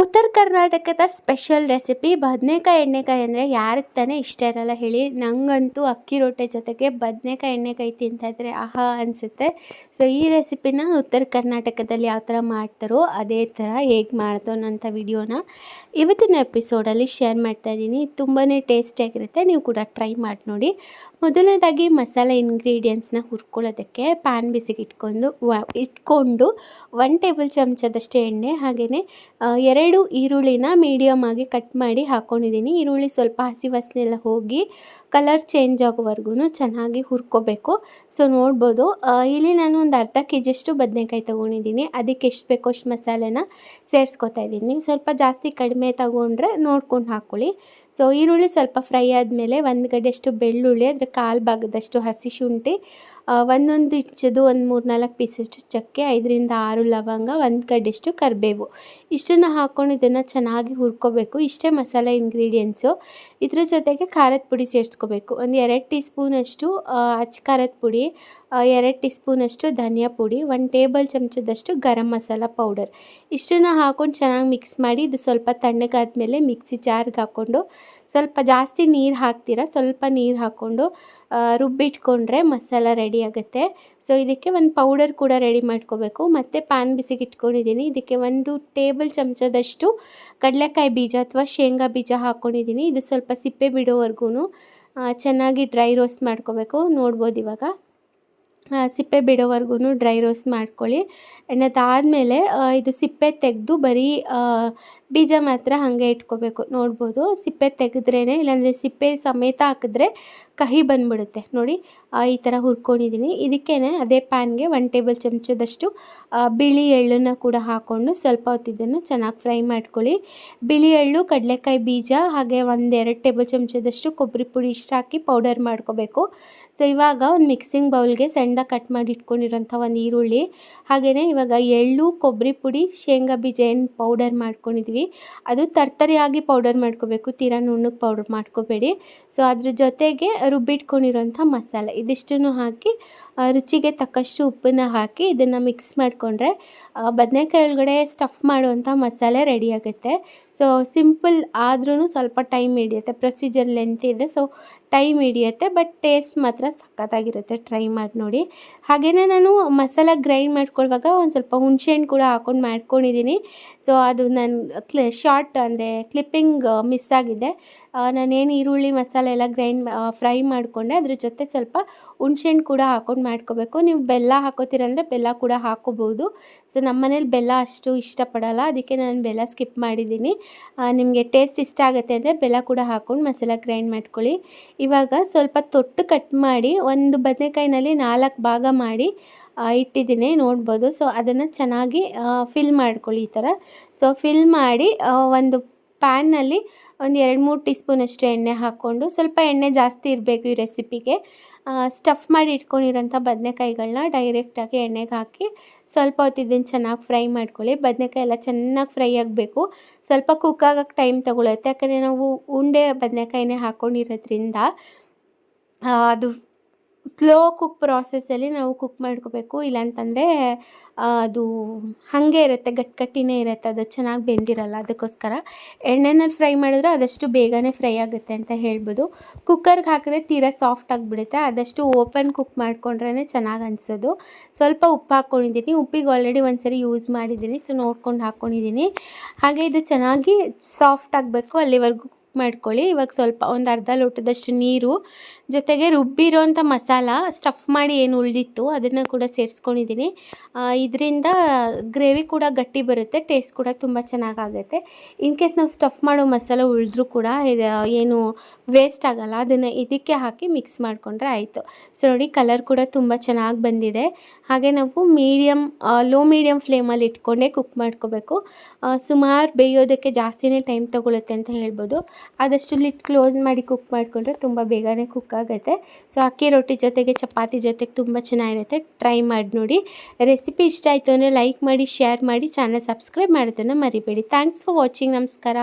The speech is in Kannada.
ಉತ್ತರ ಕರ್ನಾಟಕದ ಸ್ಪೆಷಲ್ ರೆಸಿಪಿ ಬದನೆಕಾಯಿ ಎಣ್ಣೆಕಾಯಿ ಅಂದರೆ ಯಾರಿಗೆ ತಾನೇ ಇಷ್ಟ ಇರಲ್ಲ ಹೇಳಿ. ನನಗಂತೂ ಅಕ್ಕಿ ರೊಟ್ಟೆ ಜೊತೆಗೆ ಬದನೆಕಾಯಿ ಎಣ್ಣೆಕಾಯಿ ತಿಂತಾಯಿದ್ರೆ ಆಹಾ ಅನಿಸುತ್ತೆ. ಸೊ ಈ ರೆಸಿಪಿನ ಉತ್ತರ ಕರ್ನಾಟಕದಲ್ಲಿ ಯಾವ ಥರ ಮಾಡ್ತಾರೋ ಅದೇ ಥರ ಹೇಗೆ ಮಾಡ್ತೋ ಅನ್ನೋಂಥ ವಿಡಿಯೋನ ಇವತ್ತಿನ ಎಪಿಸೋಡಲ್ಲಿ ಶೇರ್ ಮಾಡ್ತಾ ಇದ್ದೀನಿ. ತುಂಬಾ ಟೇಸ್ಟಿಯಾಗಿರುತ್ತೆ ನೀವು ಕೂಡ ಟ್ರೈ ಮಾಡಿ ನೋಡಿ. ಮೊದಲನೇದಾಗಿ ಮಸಾಲೆ ಇಂಗ್ರೀಡಿಯೆಂಟ್ಸ್ನ ಹುರ್ಕೊಳ್ಳೋದಕ್ಕೆ ಪ್ಯಾನ್ ಬಿಸಿಗೆ ಇಟ್ಕೊಂಡು ಇಟ್ಕೊಂಡು ಒನ್ ಟೇಬಲ್ ಚಮಚದಷ್ಟು ಎಣ್ಣೆ ಹಾಗೆಯೇ ಎರಡು ಈರುಳ್ಳಿನ ಮೀಡಿಯಮ್ ಆಗಿ ಕಟ್ ಮಾಡಿ ಹಾಕ್ಕೊಂಡಿದ್ದೀನಿ ಈರುಳ್ಳಿ ಸ್ವಲ್ಪ ಹಸಿ ವಾಸನೆಲ್ಲ ಹೋಗಿ ಕಲರ್ ಚೇಂಜ್ ಆಗೋವರೆಗೂ ಚೆನ್ನಾಗಿ ಹುರ್ಕೋಬೇಕು. ಸೊ ನೋಡ್ಬೋದು. ಇಲ್ಲಿ ನಾನು ಒಂದು ಅರ್ಧ ಕೆ ಜಿಷ್ಟು ಬದನೆಕಾಯಿ ತೊಗೊಂಡಿದ್ದೀನಿ. ಅದಕ್ಕೆ ಎಷ್ಟು ಬೇಕೋ ಅಷ್ಟು ಮಸಾಲೆನ ಸೇರಿಸ್ಕೊತಾ ಇದ್ದೀನಿ. ಸ್ವಲ್ಪ ಜಾಸ್ತಿ ಕಡಿಮೆ ತಗೊಂಡ್ರೆ ನೋಡ್ಕೊಂಡು ಹಾಕ್ಕೊಳ್ಳಿ ಸೊ ಈರುಳ್ಳಿ ಸ್ವಲ್ಪ ಫ್ರೈ ಆದಮೇಲೆ ಒಂದು ಗಡ್ಡೆಷ್ಟು ಬೆಳ್ಳುಳ್ಳಿ, ಅದರ ಕಾಲು ಭಾಗದಷ್ಟು ಹಸಿ ಶುಂಠಿ ಒಂದೊಂದು ಇಂಚದು ಒಂದು ಮೂರು ನಾಲ್ಕು ಪೀಸಷ್ಟು ಚಕ್ಕೆ, ಐದರಿಂದ ಆರು ಲವಂಗ, ಒಂದು ಗಡ್ಡೆಷ್ಟು ಕರಿಬೇವು. ಇಷ್ಟನ್ನು ಹಾಕ್ಕೊಂಡು ಇದನ್ನು ಚೆನ್ನಾಗಿ ಹುರ್ಕೋಬೇಕು. ಇಷ್ಟೇ ಮಸಾಲೆ ಇಂಗ್ರೀಡಿಯೆಂಟ್ಸು ಇದ್ರ ಜೊತೆಗೆ ಖಾರದ ಪುಡಿ ಸೇರಿಸ್ಕೋಬೇಕು. ಒಂದು ಎರಡು ಟೀ ಸ್ಪೂನಷ್ಟು ಅಚ್ಚ ಖಾರದ ಪುಡಿ ಎರಡು ಟೀ ಸ್ಪೂನಷ್ಟು ಧನಿಯಾ ಪುಡಿ, ಒಂದು ಟೇಬಲ್ ಚಮಚದಷ್ಟು ಗರಂ ಮಸಾಲ ಪೌಡರ್. ಇಷ್ಟನ್ನು ಹಾಕ್ಕೊಂಡು ಚೆನ್ನಾಗಿ ಮಿಕ್ಸ್ ಮಾಡಿ ಇದು ಸ್ವಲ್ಪ ತಣ್ಣಗಾದ ಮೇಲೆ ಮಿಕ್ಸಿ ಜಾರ್ಗೆ ಹಾಕ್ಕೊಂಡು ಸ್ವಲ್ಪ ಜಾಸ್ತಿ ನೀರು ಹಾಕ್ತೀರಾ, ಸ್ವಲ್ಪ ನೀರು ಹಾಕ್ಕೊಂಡು ರುಬ್ಬಿಟ್ಕೊಂಡ್ರೆ ಮಸಾಲ ರೆಡಿ ಆಗುತ್ತೆ. ಸೊ ಇದಕ್ಕೆ ಒಂದು ಪೌಡರ್ ಕೂಡ ರೆಡಿ ಮಾಡ್ಕೋಬೇಕು. ಮತ್ತು ಪ್ಯಾನ್ ಬಿಸಿಗೆ ಇಟ್ಕೊಂಡಿದ್ದೀನಿ ಇದಕ್ಕೆ ಒಂದು ಟೇಬಲ್ ಚಮಚದಷ್ಟು ಕಡಲೆಕಾಯಿ ಬೀಜ ಅಥವಾ ಶೇಂಗಾ ಬೀಜ ಹಾಕ್ಕೊಂಡಿದ್ದೀನಿ ಇದು ಸ್ವಲ್ಪ ಸಿಪ್ಪೆ ಬಿಡೋವರೆಗೂ ಚೆನ್ನಾಗಿ ಡ್ರೈ ರೋಸ್ಟ್ ಮಾಡ್ಕೋಬೇಕು. ನೋಡ್ಬೋದು ಇವಾಗ. ಸಿಪ್ಪೆ ಬಿಡೋವರೆಗೂ ಡ್ರೈ ರೋಸ್ಟ್ ಮಾಡ್ಕೊಳ್ಳಿ. ಆ್ಯಂಡ್ ಅದಾದಮೇಲೆ ಇದು ಸಿಪ್ಪೆ ತೆಗೆದು ಬರೀ ಬೀಜ ಮಾತ್ರ ಹಾಗೆ ಇಟ್ಕೋಬೇಕು. ನೋಡ್ಬೋದು, ಸಿಪ್ಪೆ ತೆಗೆದ್ರೇ ಇಲ್ಲಾಂದರೆ ಸಿಪ್ಪೆ ಸಮೇತ ಹಾಕಿದ್ರೆ ಕಹಿ ಬಂದ್ಬಿಡುತ್ತೆ. ನೋಡಿ ಈ ಥರ ಹುರ್ಕೊಂಡಿದ್ದೀನಿ. ಇದಕ್ಕೇ ಅದೇ ಪ್ಯಾನ್ಗೆ ಒನ್ ಟೇಬಲ್ ಚಮಚದಷ್ಟು ಬಿಳಿ ಎಳ್ಳನ್ನು ಕೂಡ ಹಾಕ್ಕೊಂಡು ಸ್ವಲ್ಪ ಹೊತ್ತು ಇದನ್ನು ಚೆನ್ನಾಗಿ ಫ್ರೈ ಮಾಡ್ಕೊಳ್ಳಿ. ಬಿಳಿ ಎಳ್ಳು, ಕಡಲೆಕಾಯಿ ಬೀಜ, ಹಾಗೆ ಒಂದೆರಡು ಟೇಬಲ್ ಚಮಚದಷ್ಟು ಕೊಬ್ಬರಿ ಪುಡಿ ಇಷ್ಟು ಹಾಕಿ ಪೌಡರ್ ಮಾಡ್ಕೋಬೇಕು. ಸೊ, ಇವಾಗ ಒಂದು ಮಿಕ್ಸಿಂಗ್ ಬೌಲ್ಗೆ ಸಣ್ಣದಾಗಿ ಕಟ್ ಮಾಡಿ ಇಟ್ಕೊಂಡಿರೋಂಥ ಒಂದು ಈರುಳ್ಳಿ ಹಾಗೆಯೇ ಇವಾಗ ಎಳ್ಳು, ಕೊಬ್ಬರಿ ಪುಡಿ, ಶೇಂಗಾ ಬೀಜ ಏನು ಪೌಡರ್ ಮಾಡ್ಕೊಂಡಿದ್ವಿ ಅದು ತರ್ತರಿಯಾಗಿ ಪೌಡರ್ ಮಾಡ್ಕೋಬೇಕು. ತೀರಾ ನುಣ್ಣಗೆ ಪೌಡರ್ ಮಾಡ್ಕೋಬೇಡಿ. ಸೊ ಅದ್ರ ಜೊತೆಗೆ ರುಬ್ಬಿಟ್ಕೊಂಡಿರೋಂಥ ಮಸಾಲೆ. ಇದಿಷ್ಟನ್ನು ಹಾಕಿ ರುಚಿಗೆ ತಕ್ಕಷ್ಟು ಉಪ್ಪನ್ನು ಹಾಕಿ ಇದನ್ನು ಮಿಕ್ಸ್ ಮಾಡಿಕೊಂಡ್ರೆ ಬದನೆಕಾಯಿ ಒಳಗಡೆ ಸ್ಟಫ್ ಮಾಡುವಂಥ ಮಸಾಲೆ ರೆಡಿ ಆಗುತ್ತೆ. ಸೊ ಸಿಂಪಲ್ ಆದ್ರೂ ಸ್ವಲ್ಪ ಟೈಮ್ ಹಿಡಿಯುತ್ತೆ. ಪ್ರೊಸೀಜರ್ ಲೆಂತ್ ಇದೆ. ಸೊ ಟೈಮ್ ಹಿಡಿಯುತ್ತೆ, ಬಟ್ ಟೇಸ್ಟ್ ಮಾತ್ರ ಸಖತ್ತಾಗಿರುತ್ತೆ. ಟ್ರೈ ಮಾಡಿ ನೋಡಿ. ಹಾಗೆಯೇ ನಾನು ಮಸಾಲ ಗ್ರೈಂಡ್ ಮಾಡ್ಕೊಳ್ಳುವಾಗ ಒಂದು ಸ್ವಲ್ಪ ಹುಣಸೆಹಣ್ಣು ಕೂಡ ಹಾಕೊಂಡು ಮಾಡ್ಕೊಂಡಿದ್ದೀನಿ. ಸೊ ಅದು ನಾನು ಕ್ಲಿ, ಶಾರ್ಟ್ ಅಂದರೆ ಕ್ಲಿಪ್ಪಿಂಗ್ ಮಿಸ್ ಆಗಿದೆ. ನಾನೇನು ಈರುಳ್ಳಿ ಮಸಾಲೆ ಎಲ್ಲ ಗ್ರೈಂಡ್ ಫ್ರೈ ಮಾಡಿಕೊಂಡೆ. ಅದ್ರ ಜೊತೆ ಸ್ವಲ್ಪ ಹುಣ್ಸೆಹಣ್ಣು ಕೂಡ ಹಾಕೊಂಡು ಮಾಡ್ಕೋಬೇಕು. ನೀವು ಬೆಲ್ಲ ಹಾಕೋತೀರಂದರೆ ಬೆಲ್ಲ ಕೂಡ ಹಾಕೋಬೋದು ಸೊ ನಮ್ಮ ಮನೇಲಿ ಬೆಲ್ಲ ಅಷ್ಟು ಇಷ್ಟಪಡೋಲ್ಲ. ಅದಕ್ಕೆ ನಾನು ಬೆಲ್ಲ ಸ್ಕಿಪ್ ಮಾಡಿದ್ದೀನಿ. ನಿಮಗೆ ಟೇಸ್ಟ್ ಇಷ್ಟ ಆಗುತ್ತೆ ಅಂದರೆ ಬೆಲ್ಲ ಕೂಡ ಹಾಕ್ಕೊಂಡು ಮಸಾಲ ಗ್ರೈಂಡ್ ಮಾಡ್ಕೊಳ್ಳಿ. ಇವಾಗ ಸ್ವಲ್ಪ ತೊಟ್ಟು ಕಟ್ ಮಾಡಿ ಒಂದು ಬದನೆಕಾಯಿನಲ್ಲಿ ನಾಲ್ಕು ಭಾಗ ಮಾಡಿ ಇಟ್ಟಿದ್ದೀನಿ, ನೋಡ್ಬೋದು. ಸೊ ಅದನ್ನು ಚೆನ್ನಾಗಿ ಫಿಲ್ ಮಾಡ್ಕೊಳ್ಳಿ ಈ ಥರ ಸೊ ಫಿಲ್ ಮಾಡಿ ಒಂದು ಪ್ಯಾನ್ನಲ್ಲಿ ಒಂದು ಎರಡು ಮೂರು ಟೀ ಅಷ್ಟೇ ಎಣ್ಣೆ ಹಾಕ್ಕೊಂಡು ಸ್ವಲ್ಪ ಎಣ್ಣೆ ಜಾಸ್ತಿ ಇರಬೇಕು ಈ ರೆಸಿಪಿಗೆ ಸ್ಟಫ್ ಮಾಡಿ ಇಟ್ಕೊಂಡಿರೋಂಥ ಬದನೆಕಾಯಿಗಳನ್ನ ಡೈರೆಕ್ಟಾಗಿ ಎಣ್ಣೆಗೆ ಹಾಕಿ ಸ್ವಲ್ಪ ಹೊತ್ತಿದ್ದೀನಿ ಚೆನ್ನಾಗಿ ಫ್ರೈ ಮಾಡ್ಕೊಳ್ಳಿ. ಬದನೆಕಾಯಿ ಎಲ್ಲ ಚೆನ್ನಾಗಿ ಫ್ರೈ ಆಗಬೇಕು. ಸ್ವಲ್ಪ ಕುಕ್ ಆಗೋಕ್ಕೆ ಟೈಮ್ ತೊಗೊಳುತ್ತೆ. ಯಾಕಂದರೆ ನಾವು ಉಂಡೆ ಬದನೆಕಾಯಿನೇ ಹಾಕ್ಕೊಂಡಿರೋದ್ರಿಂದ ಅದು ಸ್ಲೋ ಕುಕ್ ಪ್ರಾಸೆಸ್ಸಲ್ಲಿ ನಾವು ಕುಕ್ ಮಾಡ್ಕೋಬೇಕು. ಇಲ್ಲಾಂತಂದರೆ ಅದು ಹಾಗೆ ಇರುತ್ತೆ ಗಟ್ಟಿ ಗಟ್ಟಿನೇ ಇರುತ್ತೆ, ಅದು ಚೆನ್ನಾಗಿ ಬೆಂದಿರಲ್ಲ ಅದಕ್ಕೋಸ್ಕರ. ಎಣ್ಣೆನಲ್ಲಿ ಫ್ರೈ ಮಾಡಿದ್ರೆ ಅದಷ್ಟು ಬೇಗನೆ ಫ್ರೈ ಆಗುತ್ತೆ ಅಂತ ಹೇಳ್ಬೋದು. ಕುಕ್ಕರ್ಗೆ ಹಾಕಿದ್ರೆ ತೀರಾ ಸಾಫ್ಟ್ ಆಗಿಬಿಡುತ್ತೆ, ಆದಷ್ಟು ಓಪನ್ ಕುಕ್ ಮಾಡಿಕೊಂಡ್ರೇ ಚೆನ್ನಾಗಿ ಅನಿಸೋದು. ಸ್ವಲ್ಪ ಉಪ್ಪು ಹಾಕ್ಕೊಂಡಿದ್ದೀನಿ ಉಪ್ಪಿಗೆ ಆಲ್ರೆಡಿ ಒಂದ್ಸರಿ ಯೂಸ್ ಮಾಡಿದ್ದೀನಿ ಸೊ ನೋಡ್ಕೊಂಡು ಹಾಕ್ಕೊಂಡಿದ್ದೀನಿ ಹಾಗೆ ಇದು ಚೆನ್ನಾಗಿ ಸಾಫ್ಟ್ ಆಗಬೇಕು ಅಲ್ಲಿವರೆಗೂ ಮಾಡ್ಕೊಳ್ಳಿ. ಇವಾಗ ಸ್ವಲ್ಪ ಒಂದು ಅರ್ಧ ಲೋಟದಷ್ಟು ನೀರು, ಜೊತೆಗೆ ರುಬ್ಬಿರೋಂಥ ಮಸಾಲ ಸ್ಟಫ್ ಮಾಡಿ ಏನು ಉಳಿದಿತ್ತು ಅದನ್ನು ಕೂಡ ಸೇರಿಸ್ಕೊಂಡಿದ್ದೀನಿ ಇದರಿಂದ ಗ್ರೇವಿ ಕೂಡ ಗಟ್ಟಿ ಬರುತ್ತೆ ಟೇಸ್ಟ್ ಕೂಡ ತುಂಬ ಚೆನ್ನಾಗಾಗುತ್ತೆ. ಇನ್ ಕೇಸ್ ನಾವು ಸ್ಟಫ್ ಮಾಡೋ ಮಸಾಲ ಉಳಿದ್ರೂ ಕೂಡ ಏನು ವೇಸ್ಟ್ ಆಗೋಲ್ಲ, ಅದನ್ನು ಇದಕ್ಕೆ ಹಾಕಿ ಮಿಕ್ಸ್ ಮಾಡಿಕೊಂಡ್ರೆ ಆಯಿತು. ಸೊ ನೋಡಿ ಕಲರ್ ಕೂಡ ತುಂಬ ಚೆನ್ನಾಗಿ ಬಂದಿದೆ. ಹಾಗೆ ನಾವು ಮೀಡಿಯಮ್ ಲೋ ಮೀಡಿಯಮ್ ಫ್ಲೇಮಲ್ಲಿ ಇಟ್ಕೊಂಡೇ ಕುಕ್ ಮಾಡ್ಕೋಬೇಕು. ಸುಮಾರು ಬೇಯೋದಕ್ಕೆ ಜಾಸ್ತಿನೇ ಟೈಮ್ ತೊಗೊಳುತ್ತೆ ಅಂತ ಹೇಳ್ಬೋದು. ಆದಷ್ಟು ಲಿಟ್ ಕ್ಲೋಸ್ ಮಾಡಿ ಕುಕ್ ಮಾಡಿಕೊಂಡ್ರೆ ತುಂಬ ಬೇಗನೆ ಕುಕ್ ಆಗುತ್ತೆ. ಸೊ ಅಕ್ಕಿ ರೊಟ್ಟಿ ಜೊತೆಗೆ ಚಪಾತಿ ಜೊತೆಗೆ ತುಂಬ ಚೆನ್ನಾಗಿರುತ್ತೆ. ಟ್ರೈ ಮಾಡಿ ನೋಡಿ. ರೆಸಿಪಿ ಇಷ್ಟ ಆಯಿತು ಅಂದರೆ ಲೈಕ್ ಮಾಡಿ ಶೇರ್ ಮಾಡಿ ಚಾನಲ್ ಸಬ್ಸ್ಕ್ರೈಬ್ ಮಾಡೋದನ್ನು ಮರಿಬೇಡಿ. ಥ್ಯಾಂಕ್ಸ್ ಫಾರ್ ವಾಚಿಂಗ್ ನಮಸ್ಕಾರ.